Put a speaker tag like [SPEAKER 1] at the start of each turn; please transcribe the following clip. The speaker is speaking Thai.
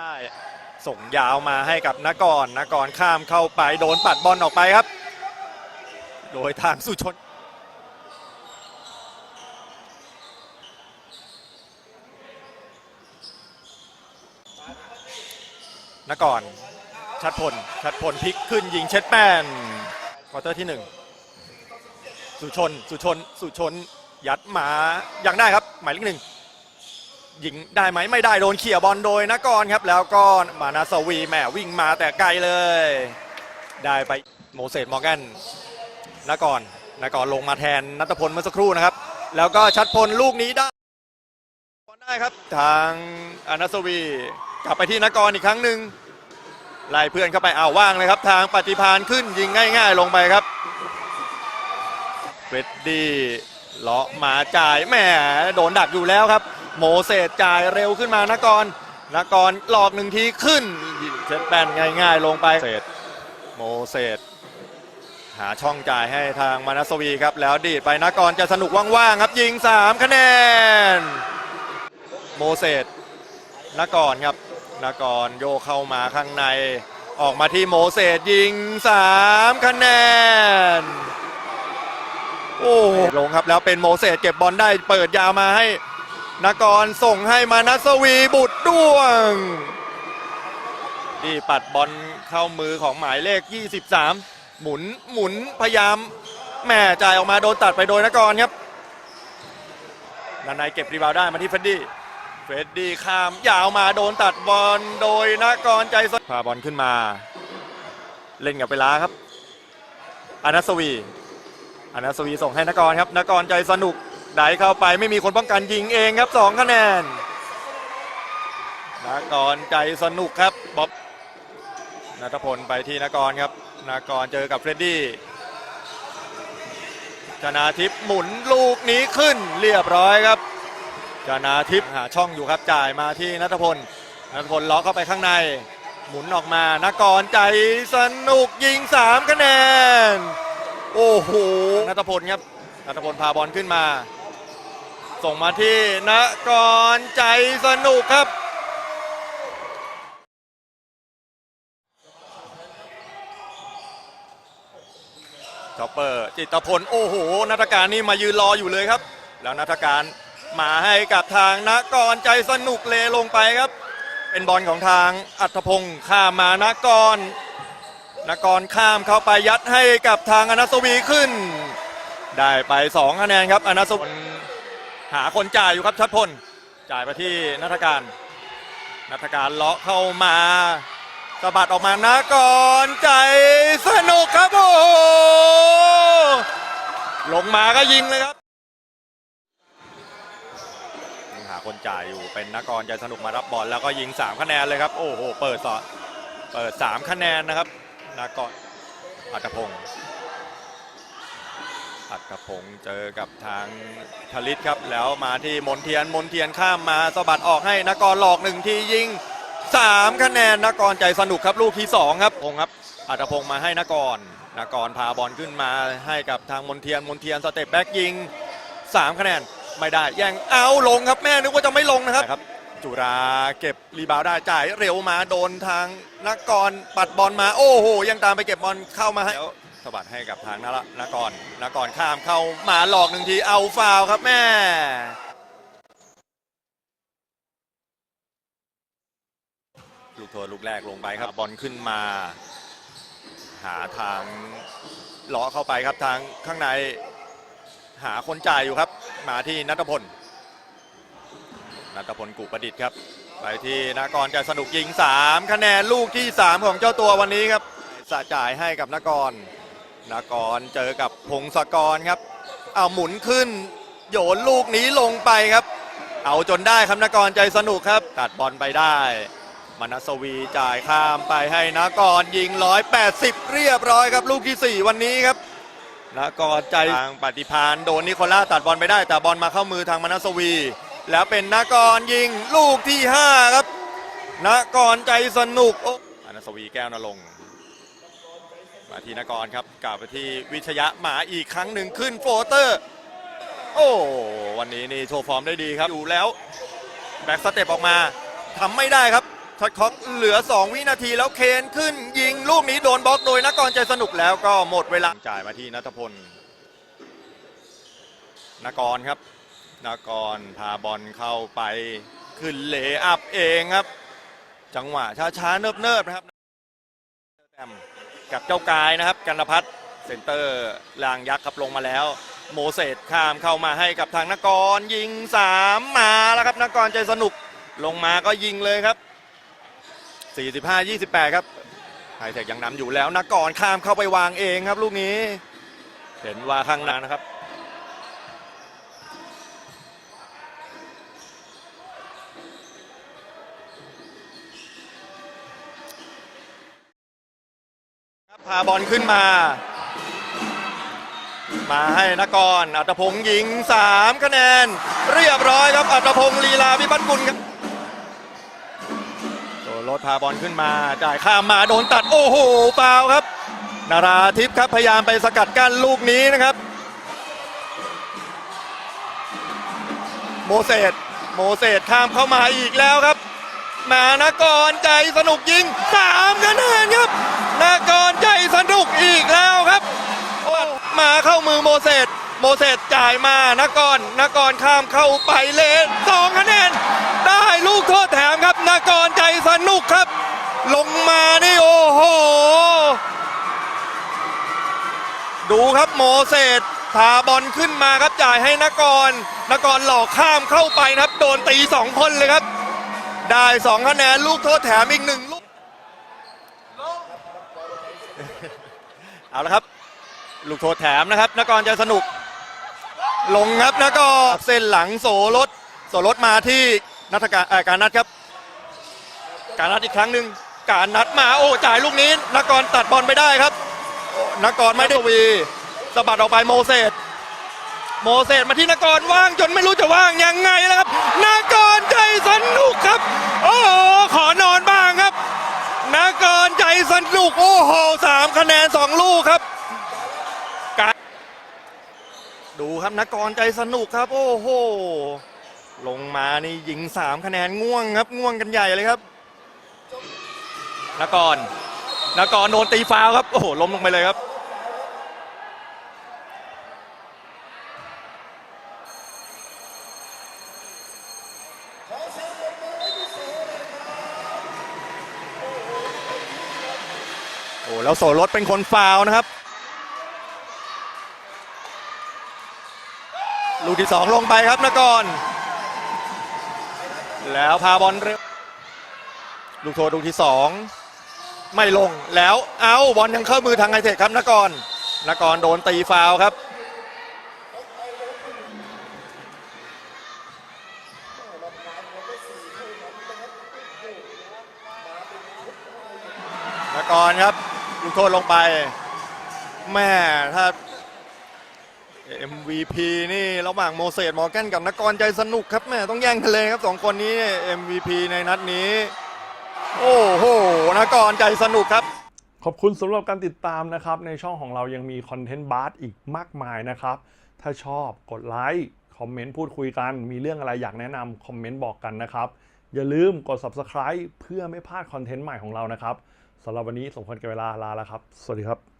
[SPEAKER 1] ได้ ส่งยาวมาให้กับนกรนกรข้ามเข้าไปโดนปัดบอลออกไปครับ โดยทางสุชนนกรชัดพล ชัดพลพลิกขึ้นยิงเช็ดแป้นควอเตอร์ที่หนึ่งสุชน สุชน สุชน ยัดหมายังได้ครับ หมายเลขหนึ่ง ยิงได้ไหมไม่ได้โดนเขี่ยบอลโดยนกรครับ แล้วก็มานาสวีแหมวิ่งมาแต่ไกลเลย ได้ไปโมเสสมอร์แกนนกรนกรลงมาแทนนัทพลเมื่อสักครู่นะครับ แล้วก็ชัดพลลูกนี้ได้บอลได้ครับ ทางอนัสวีกลับไปที่นกรอีกครั้งหนึ่งไล่เพื่อนเข้าไปเอาวว่างเลยครับ ทางปฏิพานขึ้นยิงง่าย ๆ ลงไปครับเฟรดดี้เลาะมาจ่ายแหมโดนดักอยู่แล้วครับ โมเสสจ่ายเร็วขึ้นมานกรนกรหลอกหนึ่งทีขึ้นเช็ดแป้นง่าย ๆ ลงไปเสสโมเสสหาช่องจ่ายให้ทางมานัสวีครับ แล้วดีดไปนกรจะสนุกว่างๆครับยิง 3 คะแนน โมเสสนกรครับนกรโยเข้ามาข้างใน ออกมาที่โมเสสยิง 3 คะแนน โอ้ลงครับแล้วเป็นโมเสสเก็บบอลได้เปิดยาวมาให้ นกรส่งให้มานัสวีบุตรด้วง ที่ปัดบอลเข้ามือของหมายเลข 23 หมุนหมุนพยายามแม่จ่ายออกมาโดนตัดไปโดยนกรครับนันในเก็บรีบาวด์ได้มาที่เฟดดี้เฟดดี้ข้ามยาวมาโดนตัดบอลโดยนกรใจสพาบอลขึ้นมา เล่นกับเวลาครับอนัสวีอนัสวีส่งให้นกรครับนกรใจสนุก ได้เข้าไปไม่มีคนป้องกันยิงเองครับสองคะแนนนกรใจสนุกครับบ๊อบนัทพลไปที่นกรครับนกรเจอกับเฟรดดี้ชนาทิพย์หมุนลูกนี้ขึ้นเรียบร้อยครับจนาทิพย์หาช่องอยู่ครับจ่ายมาที่นัทพลนัทพลล็อกเข้าไปข้างใน หมุนออกมานกรใจสนุกยิง3คะแนน โอ้โหนัทพลครับนัทพลพาบอลขึ้นมา ส่งมาที่นกรใจสนุกครับ จอปเปอร์จิตพล โอ้โห นัทการนี่มายืนรออยู่เลยครับ แล้วนัทการมาให้กับทางนกรใจสนุกเลลงไปครับ เป็นบอลของทางอัธพงศ์ข้ามมานกรนกรข้ามเข้าไปยัดให้กับทางอนัสวีขึ้น ได้ไป2คะแนนครับอนัสวี หาคนจ่ายอยู่ครับชัดพล จ่ายไปที่นัทการ นัทการเลาะเข้ามาสะบัดออกมานกรใจสนุกครับโอ้โหลงมาก็ยิงเลยครับหาคนจ่ายอยู่เป็นนกรใจสนุกมารับบอลแล้วก็ยิง 3 คะแนนเลยครับ โอ้โห เปิดสอเปิด 3 คะแนนนะครับนกรอัตพงศ์ อัตพงศ์เจอกับทางทลิตครับ แล้วมาที่มนเทียนมนเทียนข้ามมาสะบัดออกให้นกรหลอกหนึ่งทียิง3คะแนนนกรใจสนุกครับลูกที่2ครับพงศ์ครับอัตพงศ์มาให้นกรนกรพาบอลขึ้นมาให้กับทางมนเทียนมนเทียนสเต็ปแบ็กยิง 3 คะแนนไม่ได้แย่งเอาลงครับแม่นึกว่าจะไม่ลงนะครับครับจุราเก็บรีบาวด์ได้จ่ายเร็วมาโดนทางนักกรปัดบอลมาโอ้โหยังตามไปเก็บบอลเข้ามาให้แล้ว สบัดให้กับทางนละนกรนกรข้ามเข้ามาหลอกหนึ่งทีเอาฟาวครับแม่ลูกโทษลูกแรกลงไปครับบอลขึ้นมา หาทางเลาะเข้าไปครับทางข้างในหาคนจ่ายอยู่ครับ มาที่นัทพลนัทพลกุประดิษฐ์ครับ ไปที่นกรจะสนุกยิง 3 คะแนนลูกที่ 3 ของเจ้าตัววันนี้ครับสะจ่ายให้กับนกร นกรเจอกับพงศกรครับ เอาหมุนขึ้น โยนลูกนี้ลงไปครับ เอาจนได้ครับนกรใจสนุกครับตัดบอลไปได้มนัสวีจ่ายข้ามไปให้นกรยิง 180 เรียบร้อยครับลูกที่ 4 วันนี้ครับนกรใจทางปฏิพานโดนนิโคล่าตัดบอลไปได้ แต่บอลมาเข้ามือทางมนัสวี แล้วเป็นนกรยิงลูกที่ 5 ครับนกรใจสนุกอ้นัสวีแก้วนรงค์ มาทีนกรครับกลับไปที่วิชยะมาอีกครั้งหนึ่งขึ้นโฟเตอร์ โอ้วันนี้นี่โชว์ฟอร์มได้ดีครับอยู่แล้วแบ็กสเต็ปออกมาทำไม่ได้ครับช็อตคล็อกเหลือ 2 วินาทีแล้วเคนขึ้นยิงลูกนี้โดนบล็อกโดยนกรใจสนุกแล้วก็หมดเวลาจ่ายมาที่นัทพลนกรครับนกรพาบอลเข้าไปขึ้นเลอัพเองครับ จังหวะช้าๆเนิบๆนะครับแต้ม กับเจ้ากายนะครับ กันพัฒน์เซนเตอร์ลางยักษ์ครับลงมาแล้ว โมเสสข้ามเข้ามาให้กับทางนกรยิงสามมาแล้วครับนกรใจสนุกลงมาก็ยิงเลยครับ 45-28 ครับไฮเทคยังนำอยู่แล้วนกรข้ามเข้าไปวางเองครับ ลูกนี้ เห็นว่าข้างหน้านะครับ พาบอลขึ้นมา มาให้นกรอัตพงษ์ยิง 3 คะแนน เรียบร้อยครับอัตพงษ์ลีลาพิพัฒน์กุลครับโดนรถพาบอลขึ้นมาจ่ายข้ามมาโดนตัดโอ้โหฟาวล์ครับ นาราทิพย์ครับพยายามไปสกัดกั้นลูกนี้นะครับ โมเสสโมเสสข้ามเข้ามาอีกแล้วครับ มานกรใจสนุกยิงสามคะแนนครับนกรใจสนุกอีกแล้วครับมาเข้ามือโมเสสโมเสสจ่ายมานกรนกรข้ามเข้าไปเลนสองคะแนน ได้ลูกโทษแถมครับนกรใจสนุกครับ ลงมานี่โอ้โห ดูครับโมเสสพาบอลขึ้นมาครับจ่ายให้นกรนกรหลอกข้ามเข้าไปนะครับ โดนตีสองคนเลยครับ ได้สองคะแนน ลูกโทษแถมอีกหนึ่งลูก เอาละครับ ลูกโทษแถมนะครับนกรจะสนุก ลงครับนกรเส้นหลังโสรถโสรถมาที่นัทการการนัดครับ การนัดอีกครั้งหนึ่งการนัดมาโอ้จ่ายลูกนี้นกรตัดบอลไปได้ครับนกรไม่ได้วีสะบัดออกไปโมเสสโมเสสมาที่นกรว่างจนไม่รู้จะว่างยังไงแล้วครับ สนุกโอ้โหสามคะแนนสองลูกครับการดูครับนักกรใจสนุกครับ โอ้โหลงมานี่ยิงสามคะแนนง่วงครับง่วงกันใหญ่เลยครับนักกรนักกรโดนตีฟาวครับโอ้โหล้มลงไปเลยครับ โอ้แล้วโสรถเป็นคนฟาวนะครับ ลูกที่สองลงไปครับนกรแล้วพาบอลเร็วลูกโทษลูกที่สองไม่ลงแล้วเอาบอลยังเข้ามือทางไฮเทคครับนกรนกรโดนตีฟาวครับนกรครับ ลูกโทษลงไป แม่ถ้า MVP นี่ระหว่างโมเสสมอร์แกนกับนกรใจสนุกครับแม่ต้องแย่งกันเลยครับสองคนนี้ MVP ในนัดนี้ โอ้โหนกรใจสนุกครับ
[SPEAKER 2] ขอบคุณสำหรับการติดตามนะครับ ในช่องของเรายังมีคอนเทนต์บาร์อีกมากมายนะครับ ถ้าชอบกดไลค์คอมเมนต์พูดคุยกัน มีเรื่องอะไรอยากแนะนำคอมเมนต์บอกกันนะครับ อย่าลืมกด Subscribe เพื่อไม่พลาดคอนเทนต์ใหม่ของเรานะครับ สำหรับวันนี้สมควรกับเวลาลาแล้วครับ สวัสดีครับ